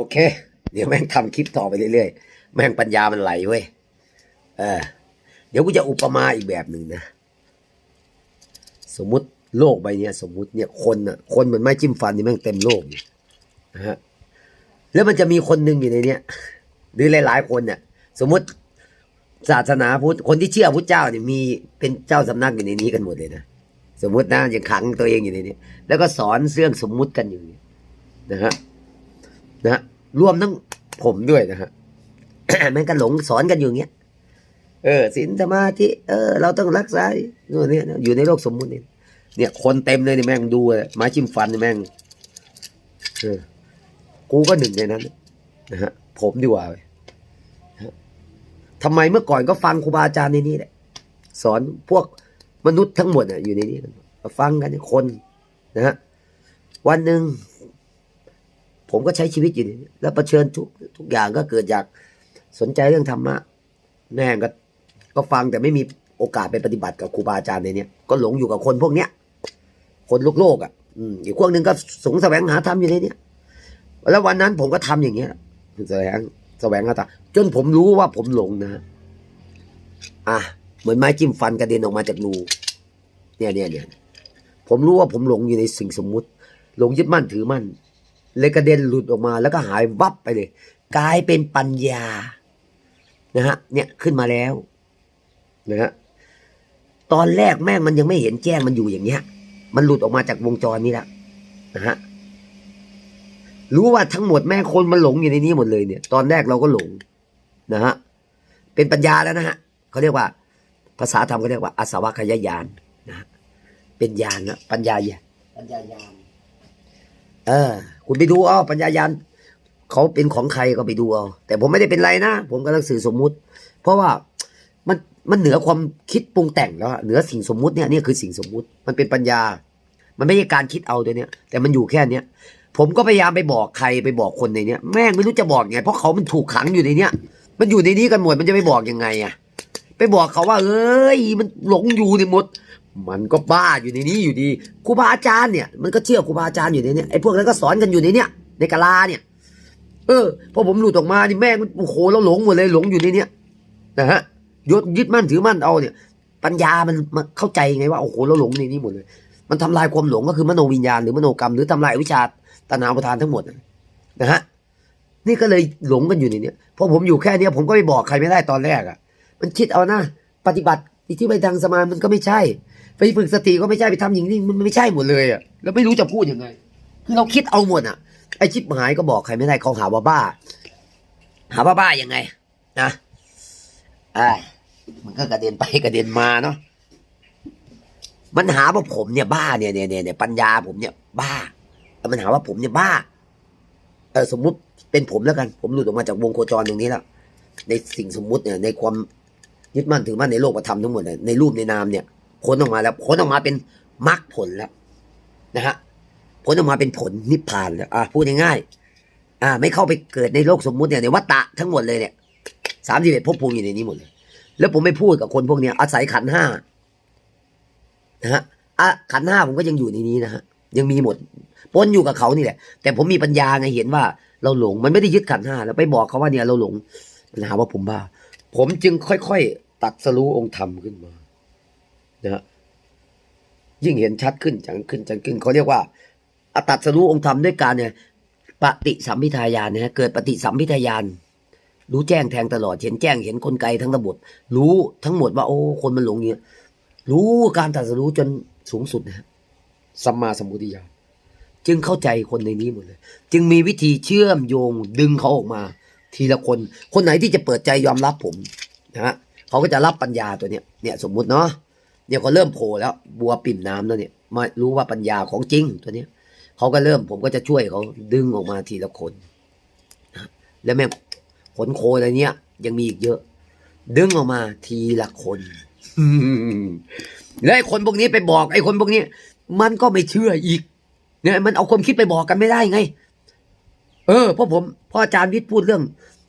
โอเค เดี๋ยวแม่งทำคลิปต่อไปเรื่อยๆ แม่งปัญญามันไหลเว้ยเออเดี๋ยวกูจะอุปมาอีกแบบหนึ่งนะ สมมติโลกใบนี้สมมติเนี่ยคนอะ คนเหมือนไม้จิ้มฟันนี่แม่งเต็มโลกอยู่นะฮะแล้วมันจะมีคนหนึ่งอยู่ในเนี้ยหรือหลาย ๆ คนเนี่ย สมมติศาสนาพุทธคนที่เชื่อพุทธเจ้าเนี่ยมีเป็นเจ้าสำนักอยู่ในนี้กันหมดเลยนะสมมตินะยังขังตัวเองอยู่ในนี้แล้วก็สอนเรื่องสมมุติกันอยู่นะฮะ นะฮะรวมทั้งผมด้วยนะฮะแม่งก็หลงสอนกันอยู่เงี้ย เออศีลสมาธิเออ เราต้องรักษานู่นนี่นะอยู่ในโลกสมมุตินี่เนี่ย คนเต็มเลยนี่แม่งดูเลยไม้จิ้มฟันนี่แม่งเออกูก็หนึ่งในนั้นนะฮะผมดีกว่าทำไมเมื่อก่อนก็ฟังครูบาอาจารย์ในนี้แหละ สอนพวกมนุษย์ทั้งหมดน่ะอยู่ในนี้กันฟังกันที่คนนะฮะวันหนึ่ง ผมก็ใช้ชีวิตอยู่ในนี้แล้วเชิญทุกทุกอย่างก็เกิดจากสนใจเรื่องธรรมะแม่ก็ก็ฟังแต่ไม่มีโอกาสไปปฏิบัติกับครูบาอาจารย์ในนี้ก็หลงอยู่กับคนพวกเนี้ย คนโลกโลกอะอืมอีกพวกหนึ่งก็สงแสวงหาธรรมอยู่ในนี้แล้ววันนั้นผมก็ทำอย่างเงี้ยแสวงแสวงหาธรรมจนผมรู้ว่าผมหลงนะอะเหมือนไม้จิ้มฟันกระเด็นออกมาจากรูเนี่ยเนี่ยเนี่ยผมรู้ว่าผมหลงอยู่ในสิ่งสมมุติ หลงยึดมั่นถือมั่น เลยกระเด็นหลุดออกมาแล้วก็หายวับไปเลย กลายเป็นปัญญานะฮะเนี่ยขึ้นมาแล้วนะฮะตอนแรกแม่งมันยังไม่เห็นแจ้งมันอยู่อย่างเงี้ย มันหลุดออกมาจากวงจรนี้แล้วนะฮะรู้ว่าทั้งหมดแม่งคนมันหลงอยู่ในนี้หมดเลยเนี่ย ตอนแรกเราก็หลงนะฮะเป็นปัญญาแล้วนะฮะเขาเรียกว่า ภาษาธรรมเขาเรียกว่าอาสวะขยายานนะฮะเป็นญาณนะปัญญาญาณปัญญายานเออ คุณไปดูเอาปัญญายาณเขาเป็นของใครก็ไปดูเอาแต่ผมไม่ได้เป็นไรนะ ผมกำลังสื่อสมมุติ เพราะว่ามันมันเหนือความคิดปรุงแต่งแล้วอะเหนือสิ่งสมมุติเนี่ยนี่คือสิ่งสมมุติ มันเป็นปัญญา มันไม่ใช่การคิดเอาตัวเนี้ยแต่มันอยู่แค่เนี้ยผมก็พยายามไปบอกใครไปบอกคนในเนี้ยแม่งไม่รู้จะบอกไงเพราะเขามันถูกขังอยู่ในเนี้ยมันอยู่ในนี้กันหมดมันจะไปบอกยังไงอะไปบอกเขาว่า เอ้ย มันหลงอยู่ในหมด มันก็บ้าอยู่ในนี้อยู่ดีครูบาอาจารย์เนี่ยมันก็เชื่อครูบาอาจารย์อยู่ในนี้ไอ้พวกนั้นก็สอนกันอยู่ในเนี้ยในกะลาเนี่ย เออพอผมหลุดออกมานี่แม่งมันโอ้โหเราหลงหมดเลยหลงอยู่ในเนี้ยนะฮะยศยึดมั่นถือมั่นเอาเนี่ย ปัญญามันมาเข้าใจไงว่าโอ้โหเราหลงในนี้หมดเลย มันทำลายความหลงก็คือมโนวิญญาณหรือมโนกรรมหรือทำลายวิชาตนาประทานทั้งหมดนะฮะนี่ก็เลยหลงกันอยู่ในเนี้ยพอผมอยู่แค่เนี้ยผมก็ไปบอกใครไม่ได้ตอนแรกอะ มันคิดเอานะปฏิบัติที่ไปทางสมาธิมันก็ไม่ใช่ ไปฝึกสติก็ไม่ใช่ไปทำอย่างนี้มันไม่ใช่หมดเลยอะแล้วไม่รู้จะพูดยังไง คือเราคิดเอาหมดอะ ไอชิปหายก็บอกใครไม่ได้เขาหาว่าบ้า หาว่าบ้ายังไงนะอ่ามันก็กระเด็นไปกระเด็นมาเนาะมันหาว่าผมเนี่ยบ้าเนี่ยเนี่ยเนี่ยเนี่ยปัญญาผมเนี่ยบ้าแล้วมันหาว่าผมเนี่ยบ้า เออสมมุติเป็นผมแล้วกัน ผมหลุดออกมาจากวงโคจรตรงนี้แล้วในสิ่งสมมุติเนี่ยในความยึดมั่นถือมั่นในโลกประธรรมทั้งหมดเนี่ยในรูปในนามเนี่ย พ้นออกมาแล้วพ้นออกมาเป็นมรรคผลแล้วนะฮะพ้นออกมาเป็นผลนิพพานแล้วอะพูดง่ายๆอ่า ไม่เข้าไปเกิดในโลกสมมุติเนี่ยในวัฏฏะทั้งหมดเลยเนี่ยสามสิบเอ็ดภพภูมิอยู่ในนี้หมดเลย แล้วผมไม่พูดกับคนพวกเนี้ยอาศัยขันห้านะฮะอะขันห้าผมก็ยังอยู่ในนี้นะฮะยังมีหมดปนอยู่กับเขานี่แหละ แต่ผมมีปัญญาไงเห็นว่าเราหลง มันไม่ได้ยึดขันห้าแล้วไปบอกเขาว่าเนี่ยเราหลงมันหาว่าผมบ้า ผมจึงค่อยๆตัดสรู้องค์ธรรมขึ้นมา นะฮะยิ่งเห็นชัดขึ้นจังขึ้นจังขึ้นเขาเรียกว่าอตัดสรู้องค์ธรรมด้วยการเนี่ยปฏิสัมพิทายานนะฮะเกิดปฏิสัมพิทายานรู้แจ้งแทงตลอดเห็นแจ้งเห็นกลไกทั้งระบบรู้ทั้งหมดว่า โอ้คนมันหลงเงี้ยรู้การตัดสรู้จนสูงสุดนะฮะสัมมาสัมพุทธิญาณจึงเข้าใจคนในนี้หมดเลย จึงมีวิธีเชื่อมโยงดึงเขาออกมา ทีละคน คนไหนที่จะเปิดใจยอมรับผมนะฮะเขาก็จะรับปัญญาตัวเนี้ยเนี่ยสมมุติเนาะ เนี่ยวก็เริ่มโผล่แล้ว บัวปิ่มน้ำแล้วเนี่ยมารู้ว่าปัญญาของจริงตัวเนี้ยเขาก็เริ่มผมก็จะช่วยเขาดึงออกมาทีละคนนะแล้วแม่ขนโคอะไรเนี้ยยังมีอีกเยอะ ดึงออกมาทีละคนแล้วไอ้คนพวกนี้ไปบอกไอ้คนพวกนี้ มันก็ไม่เชื่ออีก เนี่ย มันเอาความคิดไปบอกกันไม่ได้ไง เออเพราะผมพ่ออาจารย์วิทย์พูดเรื่อง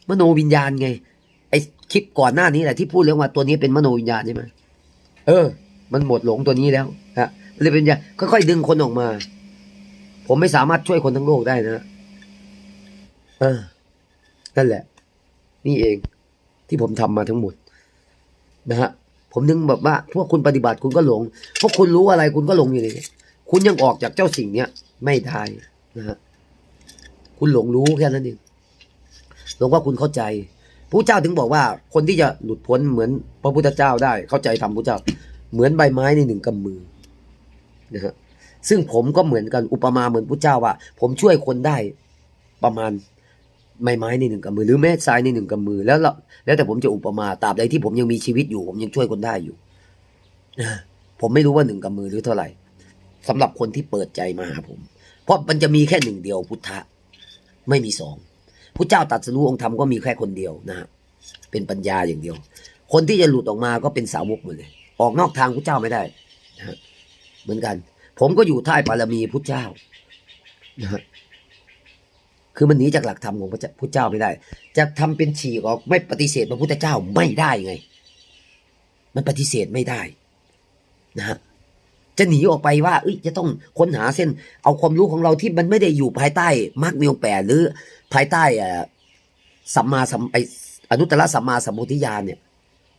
มโนวิญญาณไง ไอ้คลิปก่อนหน้านี้แหละที่พูดเรื่องว่าตัวนี้เป็นมโนวิญญาณใช่ไหมเออ มันหมดหลงตัวนี้แล้วฮะเลยเป็นยาค่อยๆดึงคนออกมา ผมไม่สามารถช่วยคนทั้งโลกได้นะเออนั่นแหละ นี่เองที่ผมทำมาทั้งหมด นะฮะผมนึงแบบว่า พวกคุณปฏิบัติคุณก็หลงเพราะคุณรู้อะไรคุณก็หลงอยู่ในนี้คุณยังออกจากเจ้าสิ่งเนี้ยไม่ได้นะฮะคุณหลงรู้แค่นั้นเองหลงว่าคุณเข้าใจพระเจ้าถึงบอกว่า คนที่จะหลุดพ้นเหมือนพระพุทธเจ้าได้เข้าใจธรรมพระเจ้า เหมือนใบไม้ในหนึ่งกำมือนะฮะซึ่งผมก็เหมือนกันอุปมาเหมือนพระเจ้าว่า ผมช่วยคนได้ประมาณใบไม้ในหนึ่งกำมือ หรือแม่ทรายในหนึ่งกำมือ แล้วแล้วแต่ผมจะอุปมาตราบใดที่ผมยังมีชีวิตอยู่ ผมยังช่วยคนได้อยู่ผมไม่รู้ว่าหนึ่งกำมือหรือเท่าไหร่สำหรับคนที่เปิดใจมาหาผม เพราะมันจะมีแค่หนึ่งเดียวพุทธะไม่มีสองพระเจ้าตรัดสรู้องค์ธรรมก็มีแค่คนเดียวนะฮะเป็นปัญญาอย่างเดียว คนที่จะหลุดออกมาก็เป็นสาวกหมดเลย ออกนอกทางพระเจ้าไม่ได้นะเหมือนกัน ผมก็อยู่ใต้บารมีพระเจ้านะฮะคือมันหนีจากหลักธรรมของพระเจ้าพระเจ้าไม่ได้ จะทำเป็นฉีกออกไม่ปฏิเสธพระพุทธเจ้าไม่ได้ไง มันปฏิเสธไม่ได้นะฮะจะหนีออกไปว่าเอ้ยจะต้องค้นหาเส้น เอาความรู้ของเราที่มันไม่ได้อยู่ภายใต้มรรคมีองแปดหรือภายใต้สัมมาสัมไออนุตตรสัมมาสัมโพธิญาณเนี่ย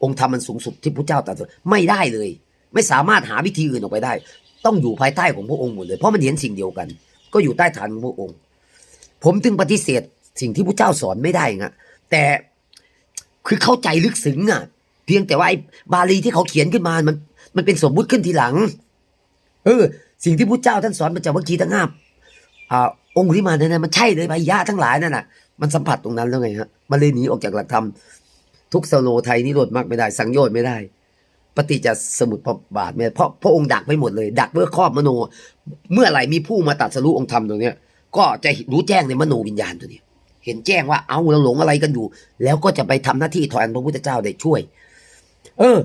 องค์ธรรมมันสูงสุดที่พระเจ้าตรัสไม่ได้เลย ไม่สามารถหาวิธีอื่นออกไปได้ ต้องอยู่ภายใต้ของพระองค์หมดเลย เพราะมันเห็นสิ่งเดียวกัน ก็อยู่ใต้ฐานของพระองค์ ผมจึงปฏิเสธสิ่งที่พระเจ้าสอนไม่ได้ไงแต่คือเข้าใจลึกซึ้งอะ เพียงแต่ว่าไอ้บาลีที่เขาเขียนขึ้นมามัน มันเป็นสมมุติขึ้นทีหลัง เออ สิ่งที่พระเจ้าท่านสอนมาจากวัคคีทั้งห้าอ่าองค์ที่มาเนี่ยนะมันใช่เลยพยะทั้งหลายนั่นน่ะ มันสัมผัสตรงนั้นแล้วไงฮะมันเลยหนีออกจากหลักธรรม ทุกสโลไทยนิโรธมากไม่ได้ สังโยชน์ไม่ได้ ปฏิจจสมุทบาทไม่ได้เพราะพระองค์ดักไว้หมดเลย ดักเพื่อครอบมโน เมื่อไหร่มีผู้มาตัดสรู้องค์ธรรมตรงเนี้ย ก็จะรู้แจ้งในมโนวิญญาณตัวนี้ เห็นแจ้งว่าเอาเราหลงอะไรกันอยู่ แล้วก็จะไปทำหน้าที่แทนพระพุทธเจ้าได้ช่วย เออ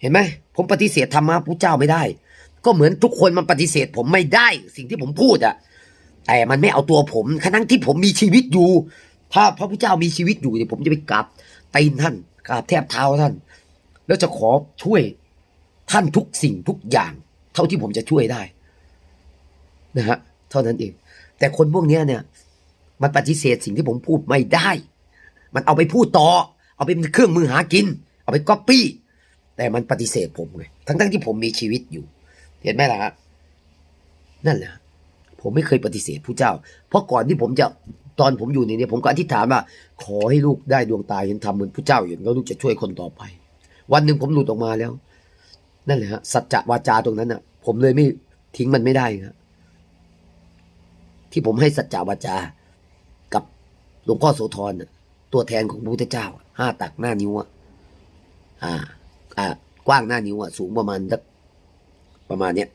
เห็นไหมผมปฏิเสธธรรมะพระเจ้าไม่ได้ ก็เหมือนทุกคนมันปฏิเสธผมไม่ได้ สิ่งที่ผมพูดอะแต่มันไม่เอาตัวผมขณะที่ผมมีชีวิตอยู่ ถ้าพระพุทธเจ้ามีชีวิตอยู่เนี่ยผมจะไปกราบ ตีนท่านกราบแทบเท้าท่าน แล้วจะขอช่วยท่านทุกสิ่งทุกอย่าง เท่าที่ผมจะช่วยได้นะฮะเท่านั้นเอง แต่คนพวกนี้เนี่ย มันปฏิเสธสิ่งที่ผมพูดไม่ได้ มันเอาไปพูดต่อ เอาไปเป็นเครื่องมือหากิน เอาไปก๊อปปี้ แต่มันปฏิเสธผมไงทั้งๆที่ผมมีชีวิตอยู่ เห็นไหมล่ะฮะนั่นแหละผมไม่เคยปฏิเสธผู้เจ้า เพราะก่อนที่ผมจะ ตอนผมอยู่ในนี้ผมก็อธิษฐานว่า ขอให้ลูกได้ดวงตาเห็นธรรมเหมือนผู้เจ้าเห็นแล้วลูกจะช่วยคนต่อไป วันหนึ่งผมหลุดออกมาแล้ว นั่นแหละฮะสัจจะวาจาตรงนั้นอะ ผมเลยไม่ทิ้งมันไม่ได้ครับที่ผมให้สัจจะวาจา กับหลวงพ่อโสธรน่ะตัวแทนของพระพุทธเจ้าห้าตักหน้านิ้วอะอ่า อ่ากว้างหน้านิ้วอะสูงประมาณสักประมาณเนี้ย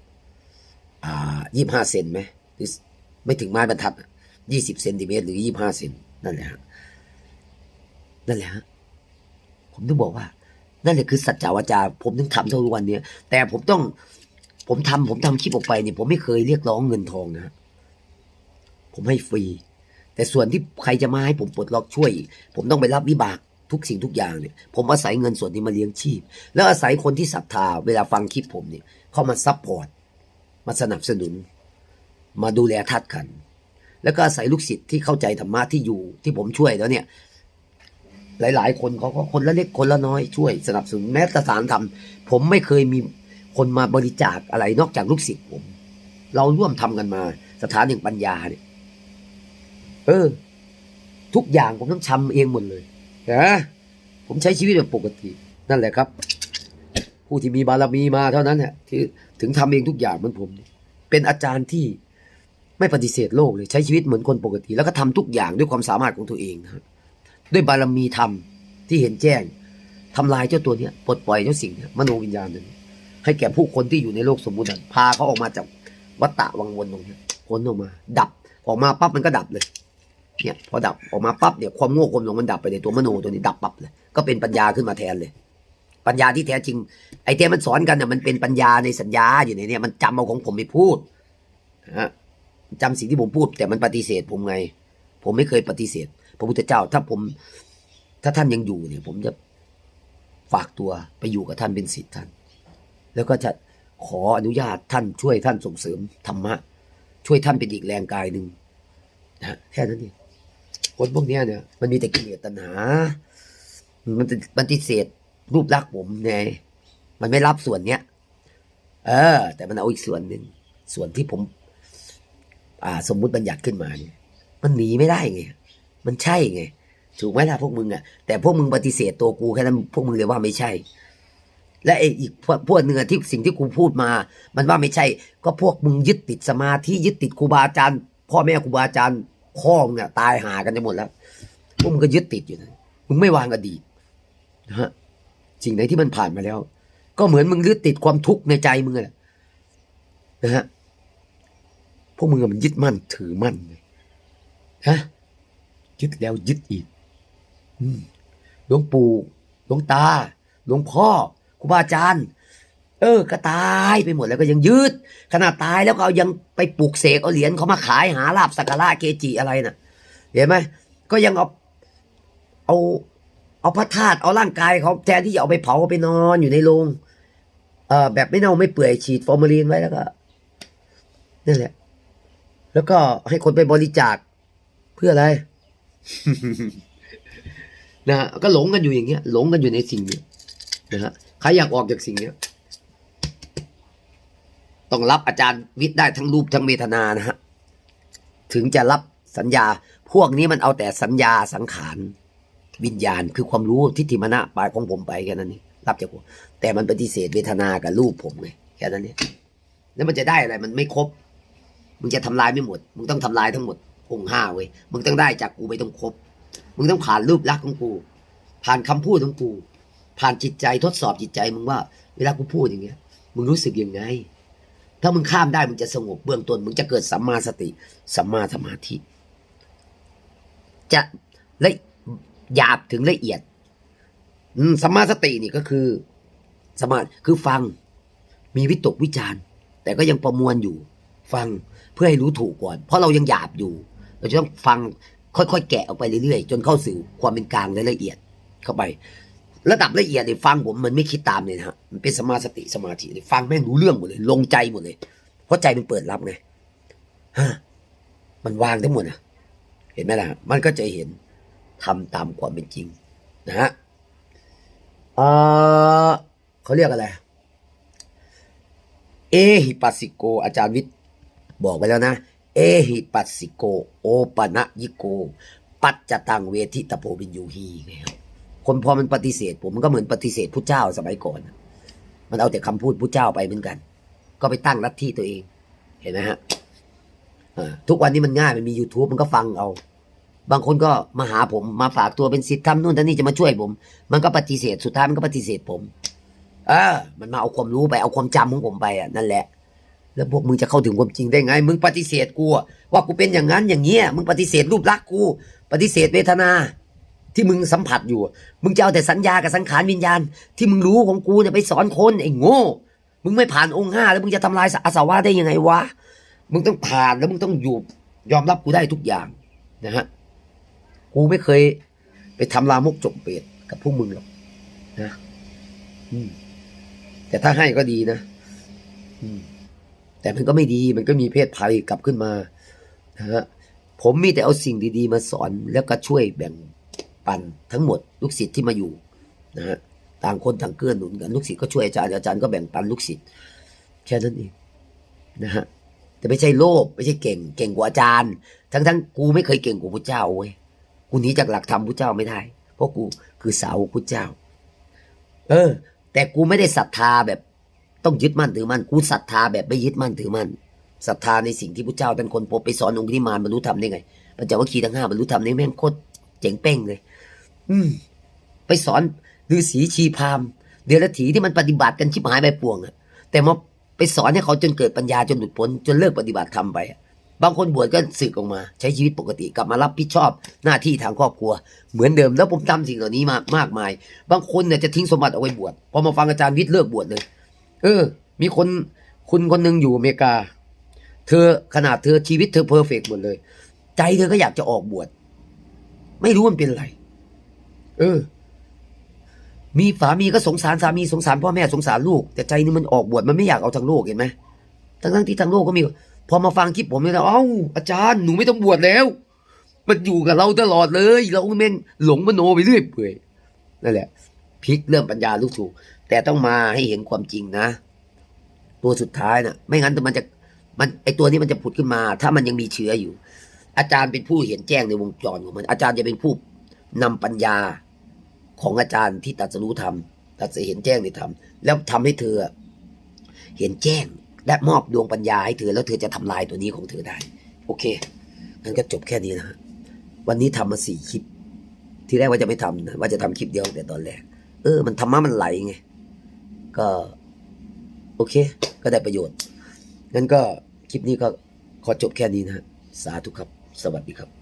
อ่ายี่ห้าเซนไหมหรือไม่ถึงไม้บรรทัด ยี่สิบเซนติเมตรหรือยี่ห้าเซนนั่นแหละฮะนั่นแหละฮะผมถึงบอกว่า นั่นแหละคือสัจจาวาจา ผมถึงทำเท่าทุกวันเนี้ยแต่ผมต้อง ผมทำผมทำคลิปออกไปเนี่ยผมไม่เคยเรียกร้องเงินทองนะฮะผมให้ฟรี แต่ส่วนที่ใครจะมาให้ผมปลดล็อกช่วย ผมต้องไปรับวิบากทุกสิ่งทุกอย่างเนี่ย ผมอาศัยเงินส่วนนี้มาเลี้ยงชีพ แล้วอาศัยคนที่ศรัทธาเวลาฟังคลิปผมเนี่ย เข้ามาซัพพอร์ตมาสนับสนุน มาดูแลทัดขัน แล้วก็อาศัยลูกศิษย์ที่เข้าใจธรรมะที่อยู่ที่ผมช่วยแล้วเนี่ย หลาย ๆ คนเขาก็คนละเล็กคนละน้อยช่วย สนับสนุนแม้สถานธรรมผมไม่เคยมีคนมาบริจาคอะไรนอกจากลูกศิษย์ผม เราร่วมทำกันมา สถานแห่งปัญญาเนี่ย เออ ทุกอย่างผมต้องทำเองหมดเลยนะผมใช้ชีวิตแบบปกติ นั่นแหละครับ ผู้ที่มีบารมีมาเท่านั้นแหละที่ถึงทำเองทุกอย่างเหมือนผม เป็นอาจารย์ที่ ไม่ปฏิเสธโลกเลยใช้ชีวิตเหมือนคนปกติ แล้วก็ทำทุกอย่างด้วยความสามารถของตัวเองนะครับด้วยบารมีธรรมที่เห็นแจ้งทำลายเจ้าตัวเนี้ยปลดปล่อยเจ้าสิ่งเนี้ยมโนวิญญาณนั้นให้แก่ผู้คนที่อยู่ในโลกสมมุตินั้นพาเขาออกมาจากวัฏฏะวังวนตรงนี้พ้นออกมา ดับออกมาปั๊บมันก็ดับเลยเนี่ยพอดับออกมาปั๊บเนี่ยความโง่ความหลงมันดับไปในตัวมโนตัวนี้ดับปั๊บเลยก็เป็นปัญญาขึ้นมาแทนเลย ปัญญาที่แท้จริง ไอ้เที่มันสอนกันเนี่ยมันเป็นปัญญาในสัญญาอยู่ในเนี่ยมันจำเอาของผมไปพูดฮะ จำสิ่งที่ผมพูด แต่มันปฏิเสธ ผมไง ผมไม่เคยปฏิเสธ พระพุทธเจ้า ถ้าผม ถ้าท่านยังอยู่เนี่ย ผมจะฝากตัวไปอยู่กับท่านเป็นศิษย์ท่าน แล้วก็จะขออนุญาตท่านช่วยท่านส่งเสริมธรรมะ ช่วยท่านเป็นอีกแรงกายหนึ่งนะฮะแค่นั้นเองคนพวกนี้เนี่ย มันมีแต่กิเลสตัณหา มันปฏิเสธรูปลักษณ์ผมไงมันไม่รับส่วนเนี้ย เออ แต่มันเอาอีกส่วนหนึ่งส่วนที่ผม สมมุติบัญญัติขึ้นมาเนี่ยมันหนีไม่ได้ไงมันใช่ไงถูกไหมล่ะพวกมึงอะแต่พวกมึงปฏิเสธตัวกูแค่นั้นพวกมึงเลยว่าไม่ใช่ และไอ้อีกพวกพวกหนึ่งอที่สิ่งที่กูพูดมา มันว่าไม่ใช่ ก็พวกมึงยึดติดสมาธิยึดติดครูบาอาจารย์พ่อแม่ครูบาอาจารย์พ่อมึงเนี่ยตายหากันไปหมดแล้วพวกมึงก็ยึดติดอยู่นะมึงไม่วางอดีตนะฮะสิ่งไหนที่มันผ่านมาแล้ว ก็เหมือนมึงยึดติดความทุกข์ในใจมึงอะนะฮะ พวกมึงอะมันยึดมั่นถือมั่นฮะยึดแล้วยึดอีกหลวงปู่หลวงตาหลวงพ่อครูบาอาจารย์ เออ ก็ตายไปหมดแล้วก็ยังยืด ขนาดตายแล้วก็เอายังไปปลูกเสกเอาเหรียญเขามาขายหาลาบสักการะเกจิอะไรน่ะ เห็นไหมก็ยังเอาเอาเอาพระธาตุเอาร่างกายเขาแทนที่จะเอาไปเผาเอาไปนอนอยู่ในโรงเอ่อแบบไม่เน่าไม่เปื่อยฉีดฟอร์มาลีนไว้แล้วก็นั่นแหละ แล้วก็ให้คนไปบริจาคเพื่ออะไร นะฮะก็หลงกันอยู่อย่างเงี้ย หลงกันอยู่ในสิ่งนี้นะฮะใครอยากออกจากสิ่งเนี้ย ต้องรับอาจารย์วิทย์ได้ทั้งรูปทั้งเวทนานะฮะถึงจะรับสัญญา พวกนี้มันเอาแต่สัญญาสังขารวิญญาณคือความรู้ทิฏฐิมณะปลายของผมไปแค่นั้นนี่รับจากผมแต่มันปฏิเสธเวทนากับรูปผมไงแค่นั้นนี่แล้วมันจะได้อะไรมันไม่ครบ มึงจะทำลายไม่หมด มึงต้องทำลายทั้งหมด องค์ห้าเว้ย มึงต้องได้จากกูไปต้องครบ มึงต้องผ่านรูปลักษณ์ของกู ผ่านคำพูดของกู ผ่านจิตใจทดสอบจิตใจมึงว่า เวลากูพูดอย่างเงี้ย มึงรู้สึกยังไง ถ้ามึงข้ามได้มึงจะสงบเบื้องต้น มึงจะเกิดสัมมาสติ สัมมาสมาธิ จะละหยาบถึงละเอียดอืสัมมาสตินี่ก็คือสมาคือฟัง มีวิตกวิจารณ์ แต่ก็ยังประมวลอยู่ ฟัง เพื่อให้รู้ถูกก่อน เพราะเรายังหยาบอยู่ เราจะต้องฟังค่อยๆ แกะออกไปเรื่อยๆ จนเข้าสู่ความเป็นกลางและละเอียดเข้าไประดับละเอียดเนี่ยฟังผมมันไม่คิดตามเลยนะฮะมันเป็นสมาสติสมาธิฟังแม่งรู้เรื่องหมดเลย ลงใจหมดเลย เพราะใจมันเปิดรับไงฮะมันวางทั้งหมดนะเห็นไหมล่ะ มันก็จะเห็นทำตามความเป็นจริง นะฮะเออเขาเรียกอะไร เอหิปัสสิโก อาจารย์วิทย์ บอกไปแล้วนะ เอหิปัสสิโก โอปะนะยิโก ปัจจตังเวทิตโพวินยูฮีไงครับคนพอมันปฏิเสธ ผมมันก็เหมือนปฏิเสธผู้เจ้าสมัยก่อน มันเอาแต่คำพูดผู้เจ้าไปเหมือนกัน ก็ไปตั้งลัทธิตัวเอง เห็นไหมฮะทุกวันนี้มันง่ายมันมี YouTube มันก็ฟังเอา บางคนก็มาหาผมมาฝากตัวเป็นสิทธิ์ทำนู่นทำนี่จะมาช่วยผม มันก็ปฏิเสธสุดท้ายมันก็ปฏิเสธผม เออ มันมาเอาความรู้ไปเอาความจำของผมไปอะนั่นแหละ แล้วพวกมึงจะเข้าถึงความจริงได้ไง มึงปฏิเสธกูว่ากูเป็นอย่างนั้นอย่างเงี้ย มึงปฏิเสธรูปลักษณ์กู ปฏิเสธเวทนา ที่มึงสัมผัสอยู่ มึงจะเอาแต่สัญญากับสังขารวิญญาณ ที่มึงรู้ของกูเนี่ยไปสอนคนไอ้โง่ มึงไม่ผ่านองค์ห้าแล้วมึงจะทำลายอาสาวะได้ยังไงวะ มึงต้องผ่านแล้วมึงต้องอยู่ยอมรับกูได้ทุกอย่างนะฮะ กูไม่เคยไปทำลามกจกเปรตกับพวกมึงหรอกนะ อืม แต่ถ้าให้ก็ดีนะ อืม แต่มันก็ไม่ดีมันก็มีเพศภัยกลับขึ้นมานะฮะผมมีแต่เอาสิ่งดี ๆ มาสอนแล้วก็ช่วยแบ่งปันทั้งหมดลูกศิษย์ที่มาอยู่นะฮะต่างคนต่างเกื้อหนุนกันลูกศิษย์ก็ช่วยอาจารย์อาจารย์ก็แบ่งปันลูกศิษย์แค่นั้นเองนะฮะแต่ไม่ใช่โลภไม่ใช่เก่ง เก่งกว่าอาจารย์ ทั้งๆกูไม่เคยเก่งกว่าพระเจ้าเว้ยกูหนีจากหลักธรรมพระเจ้าไม่ได้ เพราะกูคือสาวพระเจ้า เออ แต่กูไม่ได้ศรัทธาแบบ ต้องยึดมั่นถือมั่นกูศรัทธาแบบไม่ยึดมั่นถือมั่นศรัทธาในสิ่งที่พระเจ้าเป็นคนพบไปสอนองค์ที่มารบรรลุธรรมได้ไงปัญจวัคคีย์ทั้งห้าบรรลุธรรมนี่แม่งโคตรเจ๋งเป้งเลย อืม ไปสอนฤาษีชีพามเดรัจฉีที่มันปฏิบัติกันชิบหายไปป่วงอะแต่มาไปสอนให้เขาจนเกิดปัญญาจนหลุดพ้นจนเลิกปฏิบัติธรรมไปบางคนบวชก็สึกออกมา ใช้ชีวิตปกติกลับมารับผิดชอบหน้าที่ทางครอบครัว เหมือนเดิมแล้วผมทำสิ่งเหล่านี้มามากมาย บางคนเนี่ยจะทิ้งสมบัติเอาไว้บวชพอมาฟังอาจารย์วิทย์เลิกบวชเลย เออ มีคนคุณคนหนึ่งอยู่อเมริกา เธอขนาดเธอชีวิตเธอเพอร์เฟกหมดเลย ใจเธอก็อยากจะออกบวชไม่รู้มันเป็นอะไร เออ มีสามีก็สงสารสามีสงสารพ่อแม่สงสารลูก แต่ใจนี่มันออกบวชมันไม่อยากเอาทางโลกเห็นไหมทั้งทั้งที่ทางโลกก็มี พอมาฟังคลิปผมเนี่ยนะเอ้าอาจารย์หนูไม่ต้องบวชแล้ว มันอยู่กับเราตลอดเลย เราแม่งหลงมโนไปเรื่อยเปื่อยนั่นแหละพลิกเรื่องปัญญาลูกถูก แต่ต้องมาให้เห็นความจริงนะ ตัวสุดท้ายนะ่ะไม่งั้นมันจะมันไอตัวนี้มันจะผุดขึ้นมา ถ้ามันยังมีเชื้ออยู่ อาจารย์เป็นผู้เห็นแจ้งในวงจรของมัน อาจารย์จะเป็นผู้นำปัญญาของอาจารย์ที่ตรัสรู้ธรรมตรัสเห็นแจ้งในธรรมแล้วทำให้เธอ เห็นแจ้งและมอบดวงปัญญาให้เธอ แล้วเธอจะทำลายตัวนี้ของเธอได้ โอเคงั้นก็จบแค่นี้นะวันนี้ทำมาสี่คลิป ที่แรกว่าจะไม่ทำนะว่าจะทำคลิปเดียวแต่ตอนแรกเออ มันธรรมะมันไหลไง ก็ โอเค ก็ได้ประโยชน์งั้นก็คลิปนี้ก็ขอจบแค่นี้นะฮะสาธุครับ สวัสดีครับ